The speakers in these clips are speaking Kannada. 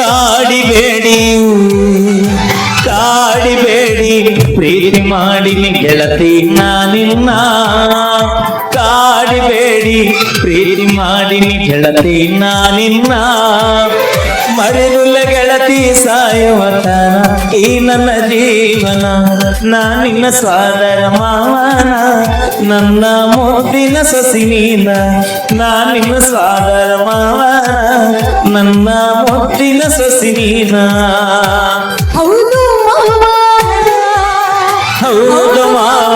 ಕಾಡಿಬೇಡಿ ಕಾಡಿಬೇಡಿ ಪ್ರೀತಿ ಮಾಡಿನಿ ಗೆಳತಿ ನಾನಿನ್ನ. ಕಾಡಿಬೇಡಿ ಪ್ರೀತಿ ಮಾಡಿನಿ ಗೆಳತಿ ನಾನಿನ್ನ. ಮರೆದುಲ್ಲ ಗೆಳತಿ ಸಾಯವತ ಈ ನನ್ನ ಜೀವನ. ನಾನಿನ್ನ ಸಾದರ ಮಾವನ. ನನ್ನ ಮೋದಿನ ಸಸಿನಿನ ನಾನಿನ್ನ ಸಾದರ ಮಾವನ. ನನ್ನ ಮುತ್ತಿನ ಸಸಿ ನೀನ ಹೌದು ಮಾವ. ಹೌದು ಮಾವ.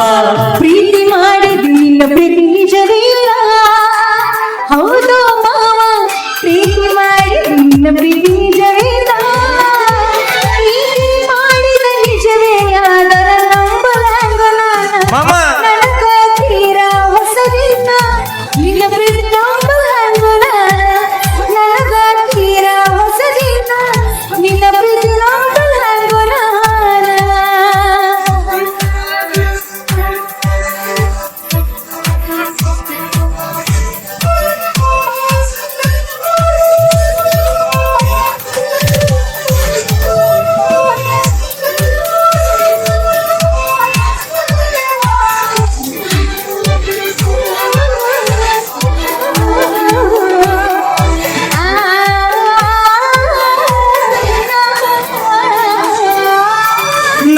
ಪ್ರೀತಿ ಮಾಡಿದ ನಿನ್ನ ಪ್ರೀತಿ ನಿಜವಿಲ್ಲ ಹೌದು ಮಾವ. ಪ್ರೀತಿ ಮಾಡಿದ ನಿನ್ನ ಪ್ರೀತಿ ನಿಜವಿಲ್ಲ ಪ್ರೀತಿ ಮಾಡಿದ ನಿಜವೇ ಅದರ ನಂಬಲಾಗಲ್ಲ ಮಾಮ. ನನಗ ತೀರ ಹೊಸದಿಲ್ಲ. ನಿನ್ನ ಪ್ರೀತಿ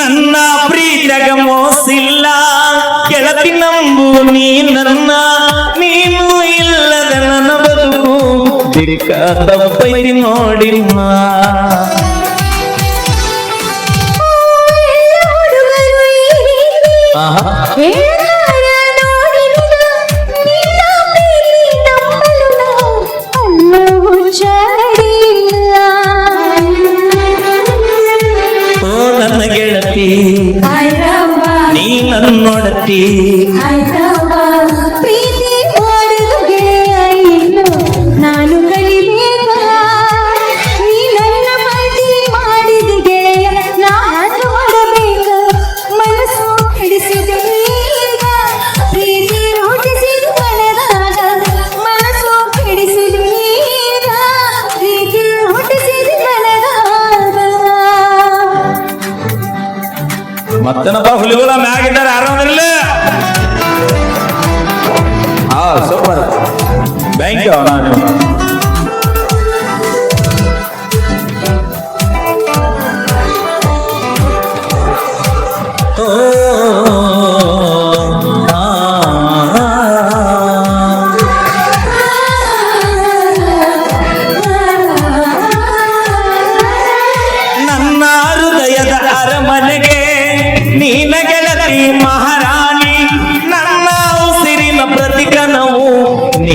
ನನ್ನ ಪ್ರೀತಿಯಾಗ ಮೋಸಿಲ್ಲ. ಗೆಳತಿ ನಂಬು ನೀ ನನ್ನ. ನೀನು ಇಲ್ಲದ ನನ್ನ ಬದುಕು ದಿಕ್ಕ ತಪ್ಪೈರಿ ನೋಡಿಮ್ಮ ಆಹಾ. ಮನದಾಗ ಮತ್ತೇನಪ್ಪ ಹುಲಿಗಳ ಮ್ಯಾಗಿದ್ದಾರೆ ಆರಾಮಿರಲ್ಲ Yeah.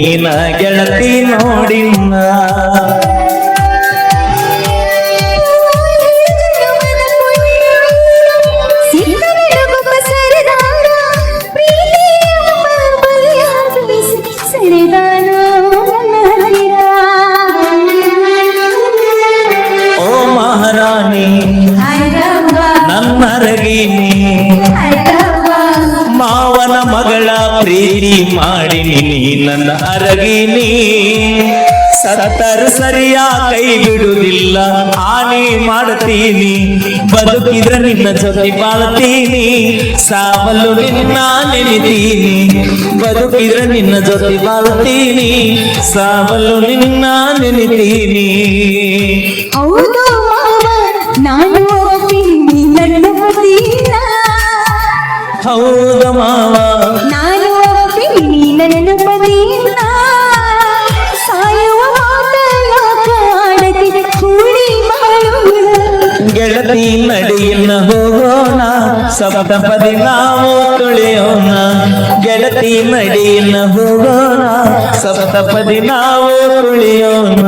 ನೀನ ಗೆಳತಿ ನೋಡಿನ್ನ ಪ್ರೀತಿ ಮಾಡಿನಿ ನೀ ನನ್ನ ಅರಗಿನಿ. ಸತ್ತರು ಸರಿಯಾ ಕೈ ಬಿಡುವುದಿಲ್ಲ. ಹಾನಿ ಮಾಡ್ತೀನಿ. ಬದುಕಿದ್ರೆ ನಿನ್ನ ಜೊತೆ ಬಾಳ್ತೀನಿ. ಸಾವಲು ನಿನ್ನ ನೆನಿತೀನಿ. ಬದುಕಿದ್ರೆ ನಿನ್ನ ಜೊತೆ ಬಾಳ್ತೀನಿ. ಸಾವಲು ನಿನ್ನ ನೆನಿತೀನಿ. ನಾನು ಹೌದ ಮಾವ ಸಪ್ತಪದಿ ನಾವು ತುಳಿಯೋಣ ಗೆಳತಿ ನಡಿಯನ್ನ ಹೋಗೋಣ ಸಪ್ತಪದಿ ನಾವು ತುಳಿಯೋಣ.